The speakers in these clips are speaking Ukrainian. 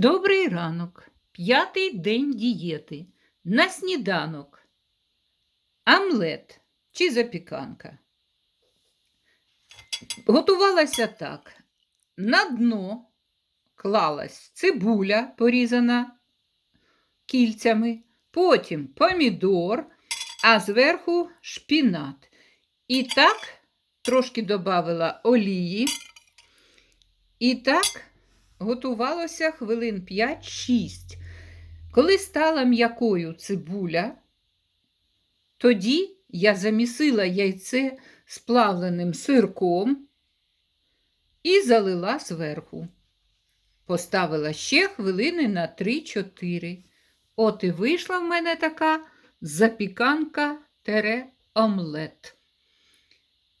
Добрий ранок. П'ятий день дієти. На сніданок. Амлет чи запіканка. Готувалася так. На дно клалась цибуля, порізана кільцями, потім помідор, а зверху шпінат. І так трошки додавала олії. І так готувалося хвилин 5-6. Коли стала м'якою цибуля, тоді я замісила яйце з плавленим сирком і залила зверху. Поставила ще хвилини на 3-4. От і вийшла в мене така запіканка тере омлет.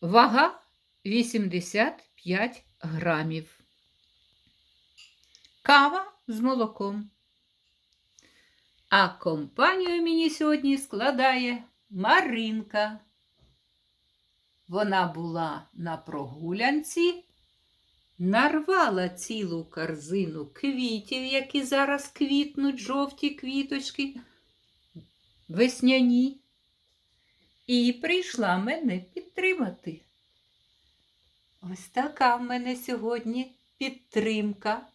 Вага 85 грамів. Кава з молоком. А компанію мені сьогодні складає Маринка. Вона була на прогулянці, нарвала цілу корзину квітів, які зараз квітнуть жовті квіточки, весняні, і прийшла мене підтримати. Ось така в мене сьогодні підтримка.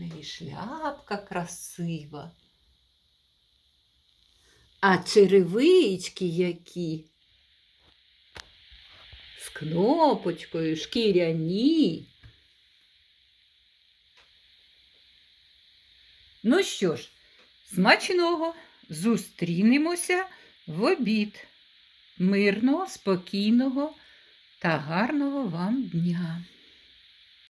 Неї шляпка красива. А черевички які. З кнопочкою шкіряні. Ну що ж, смачного зустрінемося в обід. Мирного, спокійного та гарного вам дня.